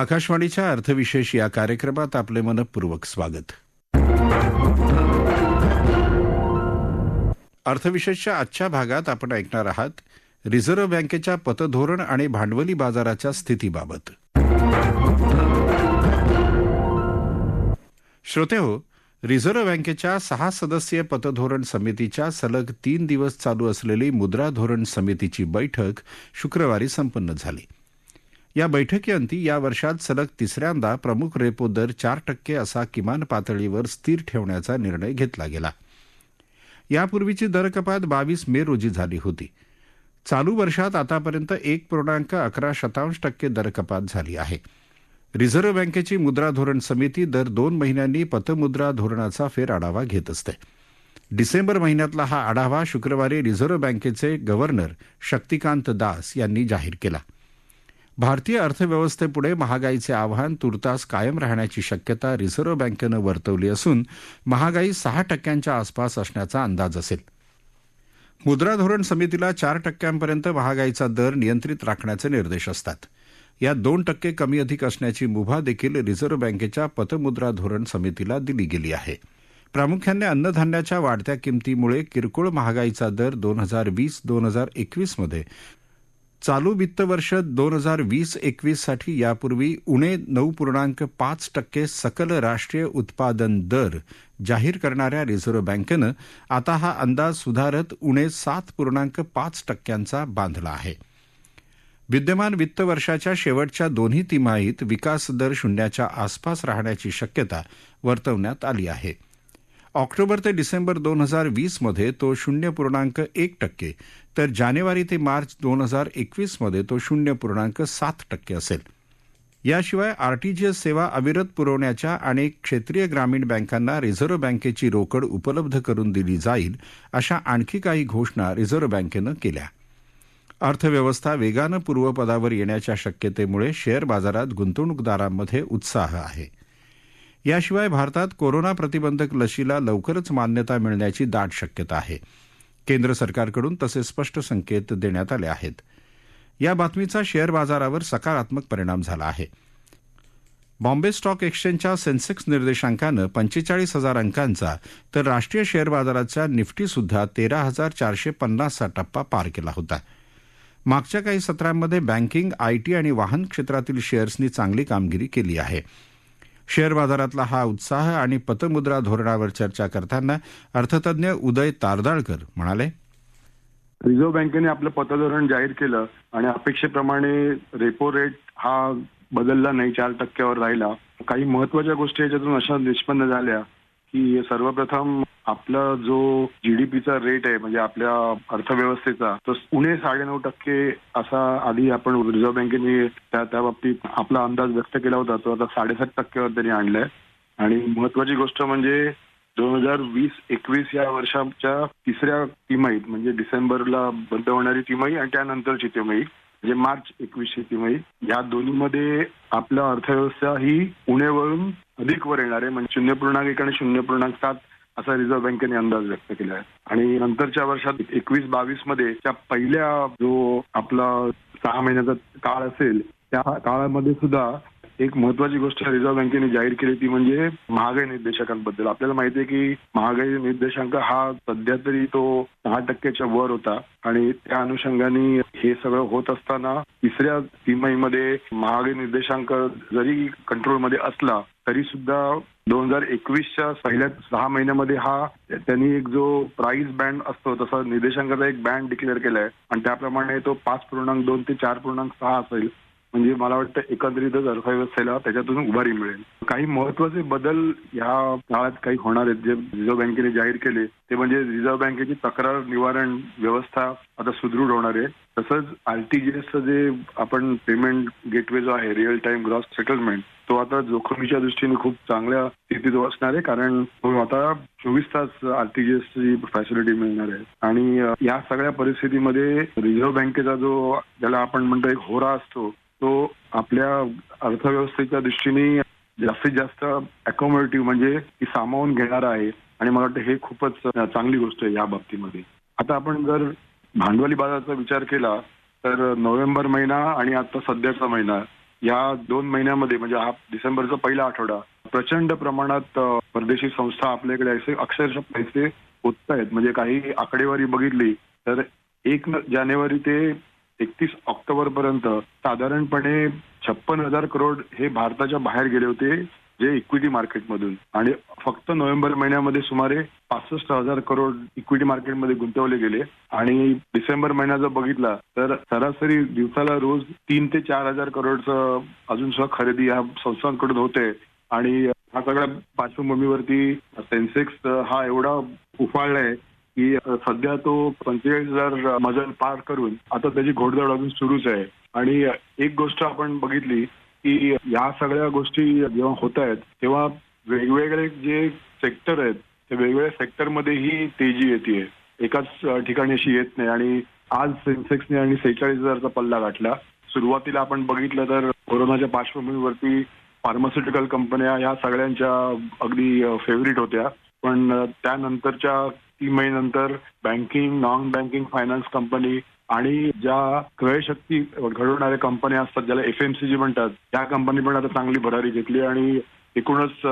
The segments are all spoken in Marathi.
आकाशवाणीच्या अर्थविशेष या कार्यक्रमात आपले मनपूर्वक स्वागत. अर्थविशेषच्या आजच्या भागात आपण ऐकणार आहात रिझर्व्ह बँकेच्या पतधोरण आणि भांडवली बाजाराच्या स्थितीबाबत. श्रोते हो रिझर्व्ह बँकेच्या सहा सदस्यीय पतधोरण समितीच्या सलग तीन दिवस चालू असलेली मुद्रा धोरण समितीची बैठक शुक्रवारी संपन्न झाली. या बैठकीअंती या वर्षात सलग तिसऱ्यांदा प्रमुख रेपो दर चार टक्के असा किमान पातळीवर स्थिर ठेवण्याचा निर्णय घेतला गेला. यापूर्वीची दरकपात बावीस मे रोजी झाली होती. चालू वर्षात आतापर्यंत एक पूर्णांक अकरा शतांश टक्के दरकपात झाली आहे. रिझर्व्ह बँकेची मुद्रा धोरण समिती दर दोन महिन्यांनी पतमुद्रा धोरणाचा फेरआढावा घेत असते. डिसेंबर महिन्यातला हा आढावा शुक्रवारी रिझर्व्ह बँकेचे गव्हर्नर शक्तिकांत दास यांनी जाहीर केला. भारतीय अर्थव्यवस्थेपुढे महागाईचे आव्हान तुर्तास कायम राहण्याची शक्यता रिझर्व्ह बँकेनं वर्तवली असून महागाई सहा टक्क्यांच्या आसपास असण्याचा अंदाज असेल. मुद्रा धोरण समितीला चार टक्क्यांपर्यंत महागाईचा दर नियंत्रित राखण्याचे निर्देश असतात. यात दोन टक्के कमी अधिक असण्याची मुभा देखील रिझर्व्ह बँकेच्या पतमुद्रा धोरण समितीला दिली गेली आहे. प्रामुख्याने अन्नधान्याच्या वाढत्या किमतीमुळे किरकोळ महागाईचा दर दोन हजार वीस दोन हजार एकवीसमध्ये चालू वित्त वर्ष दोन हजार वीस एकवीससाठी यापूर्वी उणे नऊ पूर्णांक पाच टक्के सकल राष्ट्रीय उत्पादन दर जाहीर करणाऱ्या रिझर्व्ह बँकेनं आता हा अंदाज सुधारत उणे सात पूर्णांक पाच टक्क्यांचा बांधला आहे. विद्यमान वित्त वर्षाच्या शेवटच्या दोन्ही तिमाहीत विकास दर शून्याच्या आसपास राहण्याची शक्यता वर्तवण्यात आली आहे. ऑक्टोबर ते डिसेंबर दोन हजार वीसमध्ये तो शून्य पूर्णांक एक टक्के तर जानेवारी ते मार्च दोन हजार एकवीसमध्ये तो शून्य पूर्णांक सात टक्के असेल. याशिवाय आरटीजीएस सेवा अविरत पुरवण्याच्या आणि क्षेत्रीय ग्रामीण बँकांना रिझर्व्ह बँकेची रोकड उपलब्ध करून दिली जाईल अशा आणखी काही घोषणा रिझर्व्ह बँकेनं केल्या. अर्थव्यवस्था वेगानं पूर्वपदावर येण्याच्या शक्यतेमुळे शेअर बाजारात गुंतवणूकदारांमध्ये उत्साह आहे. याशिवाय भारतात कोरोना प्रतिबंधक लशीला लवकरच मान्यता मिळण्याची दाट शक्यता आहे. केंद्र सरकारकडून तसे स्पष्ट संकेत देण्यात आले आहेत. या बातमीचा शेअर बाजारावर सकारात्मक परिणाम झाला आहे. बॉम्बे स्टॉक एक्सचेंजच्या सेन्सेक्स निर्देशांकानं पंचेचाळीस हजार अंकांचा तर राष्ट्रीय शेअर बाजाराच्या निफ्टीसुद्धा तेरा हजार चारशे पन्नासचा टप्पा पार केला होता. मागच्या काही सत्रांमध्ये बँकिंग आयटी आणि वाहन क्षेत्रातील शेअर्सनी चांगली कामगिरी केली आहे. शेअर बाजारातला हा उत्साह आणि पतमुद्रा धोरणावर चर्चा करताना अर्थतज्ञ उदय तारदाळकर म्हणाले रिझर्व्ह बँकेने आपलं पतधोरण जाहीर केलं आणि अपेक्षेप्रमाणे रेपो रेट हा बदलला नाही चार टक्क्यावर राहिला. काही महत्त्वाच्या गोष्टी याच्यातून अशा निष्पन्न झाल्या की सर्वप्रथम आपला जो जीडीपीचा रेट आहे म्हणजे आपल्या अर्थव्यवस्थेचा तो उणे साडेनऊ टक्के असा आधी आपण रिझर्व्ह बँकेने त्या त्या बाबतीत आपला अंदाज व्यक्त केला होता तो आता साडेसात टक्क्यावर त्यांनी आणलाय. आणि महत्वाची गोष्ट म्हणजे दोन हजार वीस एकवीस या वर्षाच्या तिसऱ्या तिमाहीत म्हणजे डिसेंबरला बंद होणारी तिमाही आणि त्यानंतरची तिमाही म्हणजे मार्च एकवीसशे तिमाही या दोन्हीमध्ये आपल्या अर्थव्यवस्था ही उणेवरून अधिक वर येणार आहे. म्हणजे शून्य पूर्णांक एक आणि शून्य पूर्णांक सात असा रिझर्व्ह बँकेने अंदाज व्यक्त केला आहे. आणि नंतरच्या वर्षात एकवीस बावीसमध्ये त्या पहिल्या जो आपला सहा महिन्याचा काळ असेल त्या काळामध्ये सुद्धा एक महत्वाची गोष्ट रिझर्व्ह बँकेने जाहीर केली ती म्हणजे महागाई निर्देशांकांबद्दल. आपल्याला माहिती आहे की महागाई निर्देशांक हा सध्या तरी तो दहा टक्क्याच्या वर होता आणि त्या अनुषंगाने हे सगळं होत असताना तिसऱ्या तिमाहीमध्ये महागाई निर्देशांक जरी कंट्रोलमध्ये असला तरी सुद्धा दोन हजार एकवीसच्या पहिल्या सहा महिन्यामध्ये हा त्यांनी एक जो प्राइस बँड असतो तसा निर्देशांकाचा एक बँड डिक्लेअर केलाय. आणि त्याप्रमाणे तो पाच पूर्णांक दोन ते चार पूर्णांक सहा असेल. म्हणजे मला वाटतं एकंदरीतच अर्थव्यवस्थेला त्याच्यातून उभारी मिळेल. काही महत्त्वाचे बदल या काळात काही होणार आहेत जे रिझर्व्ह बँकेने जाहीर केले ते म्हणजे रिझर्व्ह बँकेची तक्रार निवारण व्यवस्था आता सुदृढ होणार आहे. तसंच आरटीजीएसचं जे आपण पेमेंट गेटवे जो आहे रिअल टाइम ग्रॉस सेटलमेंट तो आता जोखमीच्या दृष्टीने खूप चांगल्या स्थितीत असणार आहे कारण तो आता चोवीस तास आरटीजीएसची फॅसिलिटी मिळणार आहे. आणि या सगळ्या परिस्थितीमध्ये रिझर्व्ह बँकेचा जो ज्याला आपण म्हणतो एक होरा असतो तो आपल्या अर्थव्यवस्थेच्या दृष्टीने जास्तीत जास्त अकोमोडेटिव्ह म्हणजे ती सामावून घेणार आहे. आणि मला वाटतं हे खूपच चांगली गोष्ट आहे या बाबतीमध्ये. आता आपण जर भांडवली बाजाराचा विचार केला तर नोव्हेंबर महिना आणि आता सध्याचा महिना या दोन महिन्यामध्ये म्हणजे हा डिसेंबरचा पहिला आठवडा प्रचंड प्रमाणात परदेशी संस्था आपल्याकडे असे अक्षरशः पैसे होत आहेत म्हणजे काही आकडेवारी बघितली तर एक जानेवारी ते एकतीस ऑक्टोबर पर्यंत साधारणपणे छप्पन हजार करोड हे भारताच्या बाहेर गेले होते जे इक्विटी मार्केटमधून आणि फक्त नोव्हेंबर महिन्यामध्ये सुमारे पासष्ट हजार करोड इक्विटी मार्केटमध्ये गुंतवले गेले. आणि डिसेंबर महिना जर बघितला तर सरासरी दिवसाला रोज तीन ते चार हजार करोडचं अजून सुद्धा खरेदी या संस्थांकडून होते. आणि हा सगळ्या पार्श्वभूमीवरती सेन्सेक्स हा एवढा उफाळलाय की सध्या तो पंचेचाळीस हजार मजल पार करून आता त्याची घोडदौड अजून सुरूच आहे. आणि एक गोष्ट आपण बघितली की या सगळ्या गोष्टी जेव्हा होत आहेत तेव्हा वेगवेगळे जे सेक्टर आहेत ते वेगवेगळ्या सेक्टरमध्ये ही तेजी येते एकाच ठिकाणी अशी येत नाही. आणि आज सेन्सेक्सने आणि सेहेचाळीस हजारचा पल्ला गाठला. सुरुवातीला आपण बघितलं तर कोरोनाच्या पार्श्वभूमीवरती फार्मास्युटिकल कंपन्या या सगळ्यांच्या अगदी फेवरेट होत्या. पण त्यानंतरच्या महिन्यानंतर banking non banking finance company आणि ज्या क्रयशक्ती घडवणाऱ्या कंपन्या असतात ज्याला एफएमसीजी म्हणतात त्या कंपनी पण आता चांगली भरारी घेतली आणि एकूणच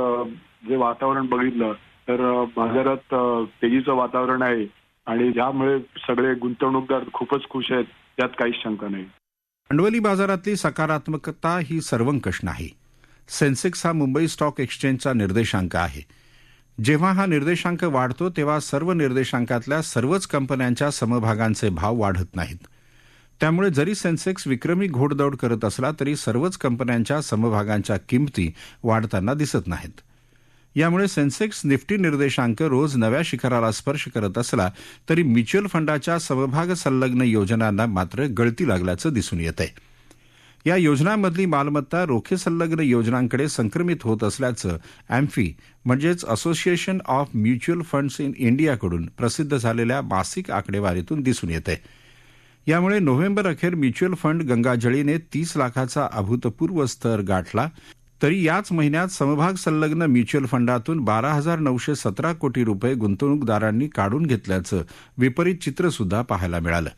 जे वातावरण बघितलं तर बाजारात तेजीचं वातावरण आहे आणि ज्यामुळे सगळे गुंतवणूकदार खूपच खुश आहेत त्यात काहीच शंका नाही. भांडवली बाजारातली सकारात्मकता ही सर्वंकष नाही. सेन्सेक्स हा मुंबई स्टॉक एक्सचेंजचा निर्देशांक आहे. जेव्हा हा निर्देशांक वाढतो तेव्हा सर्व निर्देशांकातल्या सर्वच कंपन्यांच्या समभागांचे भाव वाढत नाहीत. त्यामुळे जरी सेन्सेक्स विक्रमी घोडदौड करत असला तरी सर्वच कंपन्यांच्या समभागांच्या किमती वाढताना दिसत नाहीत. यामुळे सेन्सेक्स निफ्टी निर्देशांक रोज नव्या शिखराला स्पर्श करत असला तरी म्युच्युअल फंडाच्या समभाग संलग्न योजनांना मात्र गळती लागल्याचं दिसून येत आहे या योजनांमधली मालमत्ता रोखे संलग्न योजनांकडे संक्रमित होत असल्याचं अँफी म्हणजेच association of mutual funds in इंडियाकडून प्रसिद्ध झालेल्या मासिक आकडेवारीतून दिसून येत आहे यामुळे नोव्हेंबर अखेर म्युच्युअल फंड गंगाजळीने तीस लाखाचा अभूतपूर्व स्तर गाठला. तरी याच महिन्यात समभाग संलग्न म्युच्युअल फंडातून बारा हजार नऊशे सतरा कोटी रुपये गुंतवणूकदारांनी काढून घेतल्याचं विपरीत चित्र सुद्धा पाहायला मिळालं.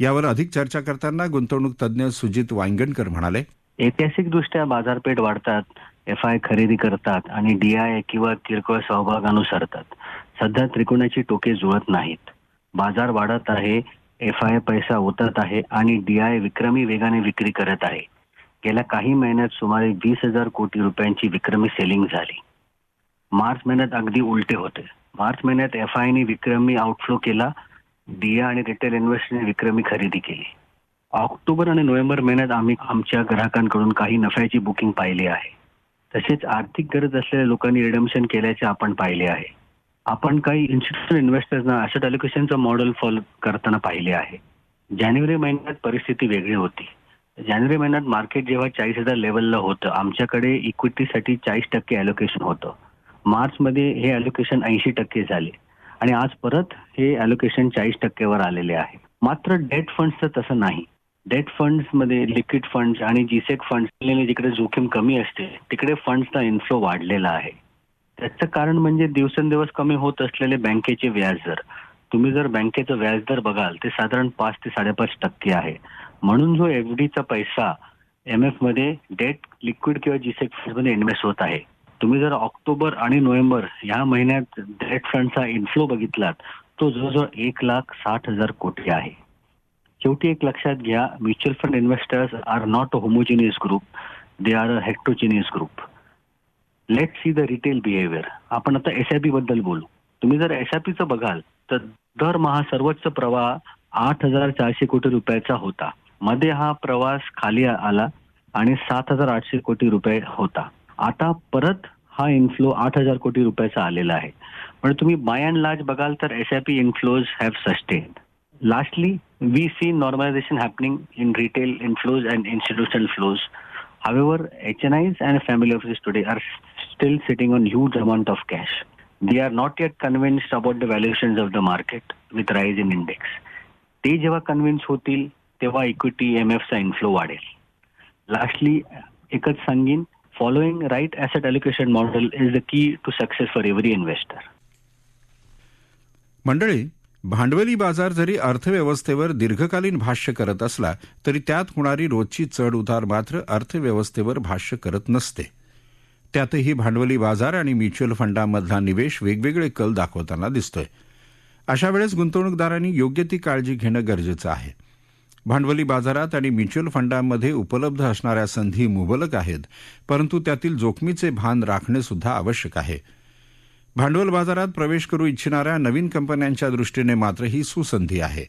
यावर अधिक चर्चा करताना गुंतवणूक तज्ज्ञ सुजित वांगणकर म्हणाले ऐतिहासिकदृष्ट्या बाजारपेठ वाढतात एफ आय खरेदी करतात आणि डीआय किंवा किरकोळ सहभाग अनुसरतात सध्या त्रिकोणाची टोके जुळत नाहीत. बाजार वाढत आहे एफ आय पैसा ओतत आहे आणि डीआय विक्रमी वेगाने विक्री करत आहे. गेल्या काही महिन्यात सुमारे वीस हजार कोटी रुपयांची विक्रमी सेलिंग झाली. मार्च महिन्यात अगदी उलटे होते. मार्च महिन्यात एफ आयने विक्रमी आउटफ्लो केला डीआय आणि रिटेल इन्व्हेस्टरने विक्रमी खरेदी केली. ऑक्टोबर आणि नोव्हेंबर महिन्यात आम्ही आमच्या ग्राहकांकडून काही नफ्याची बुकिंग पाहिली आहे. तसेच आर्थिक गरज असलेल्या लोकांनी रिडम्शन केल्याचे आपण पाहिले आहे. आपण काही इन्स्टिट्यूशनल इन्व्हेस्टर्सना अशा अलोकेशनचं मॉडेल फॉलो करताना पाहिले आहे. जानेवारी महिन्यात परिस्थिती वेगळी होती. जानेवारी महिन्यात मार्केट जेव्हा चाळीस हजार लेवलला होतं आमच्याकडे इक्विटीसाठी चाळीस टक्के अलोकेशन होतं. मार्चमध्ये हे अलोकेशन ऐंशी टक्के झाले. आणि आज परत हे अलोकेशन चाळीस टक्क्यावर आलेले आहे. मात्र डेट फंड्सचं तसं नाही. डेट फंड्समध्ये लिक्विड फंड्स आणि जीसेक फंड्स जिकडे जोखीम कमी असते तिकडे फंड्सचा इन्फ्लो वाढलेला आहे. त्याचं कारण म्हणजे दिवसेंदिवस कमी होत असलेले बँकेचे व्याजदर. तुम्ही जर बँकेचं व्याजदर बघाल ते साधारण पाच ते साडेपाच टक्के आहे. म्हणून जो एफ डीचा पैसा एम एफमध्ये डेट लिक्विड किंवा जीसेक फंडमध्ये इन्व्हेस्ट होत आहे तुम्ही जर ऑक्टोबर आणि नोव्हेंबर या महिन्यात डेट फंडचा इन्फ्लो बघितलात तो जवळजवळ एक लाख साठ हजार कोटी आहे. शेवटी एक लक्षात घ्या mutual fund investors are not a homogeneous group they are a heterogeneous group. Let see the retail behaviour आपण आता एस आय पी बद्दल बोलू. तुम्ही जर एस आय पीचं बघाल तर दरमहा सर्वोच्च प्रवाह आठ हजार चारशे कोटी रुपयाचा होता. मध्ये हा प्रवास खाली आला आणि सात हजार आठशे कोटी रुपये होता. आता परत हा इन्फ्लो आठ हजार कोटी रुपयाचा आलेला आहे. म्हणजे तुम्ही बाय अँड लार्ज बघाल तर S I P inflows have sustain lastly we see normalisation happening in retail inflows and institutional flows however H N Is and family office today are still sitting on huge amount of cash they are not yet convinced about the valuation of the market with rise in index ते जेव्हा कन्व्हिन्स होतील तेव्हा इक्विटी एम एफचा इन्फ्लो वाढेल. लास्टली एकच सांगेन following right asset allocation model is the key to success for every investor मंडळी भांडवली बाजार जरी अर्थव्यवस्थेवर दीर्घकालीन भाष्य करत असला तरी त्यात होणारी रोजची चढ उतार मात्र अर्थव्यवस्थेवर भाष्य करत नसते. त्यातही भांडवली बाजार आणि म्युच्युअल फंडांमधला निवेश वेगवेगळे कल दाखवताना दिसतोय. अशा वेळेस गुंतवणूकदारांनी योग्य ती काळजी घेणं गरजेचं आहे. भांडवली बाजारात आणि म्युच्युअल फंडांमध्ये उपलब्ध असणाऱ्या संधी मुबलक आहेत परंतु त्यातील जोखमीचे भान राखणे सुद्धा आवश्यक आहे. भांडवल बाजारात प्रवेश करू इच्छिणाऱ्या नवीन कंपन्यांच्या दृष्टीने मात्र ही सुसंधी आहे.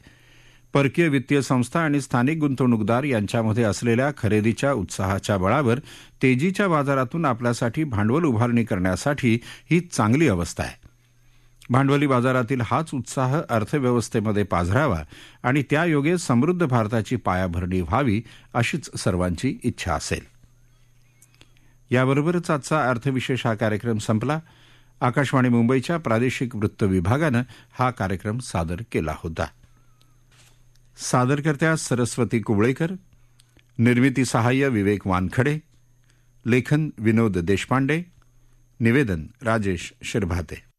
परकीय वित्तीय संस्था आणि स्थानिक गुंतवणूकदार यांच्यामध्ये असलेल्या खरेदीच्या उत्साहाच्या बळावर तेजीच्या बाजारातून आपल्यासाठी भांडवल उभारणी करण्यासाठी ही चांगली अवस्था आहे. भांडवली बाजारातील हाच उत्साह अर्थव्यवस्थेमध्ये पाझरावा आणि त्यायोगे समृद्ध भारताची पायाभरणी व्हावी अशीच सर्वांची इच्छा असेल. याबरोबरच आजचा अर्थविशेष हा कार्यक्रम संपला. आकाशवाणी मुंबईच्या प्रादेशिक वृत्त विभागानं हा कार्यक्रम सादर केला होता. सादरकर्त्या सरस्वती कुवळेकर निर्मिती सहाय्य विवेक वानखडे लेखन विनोद देशपांडे निवेदन राजेश शिरभाते.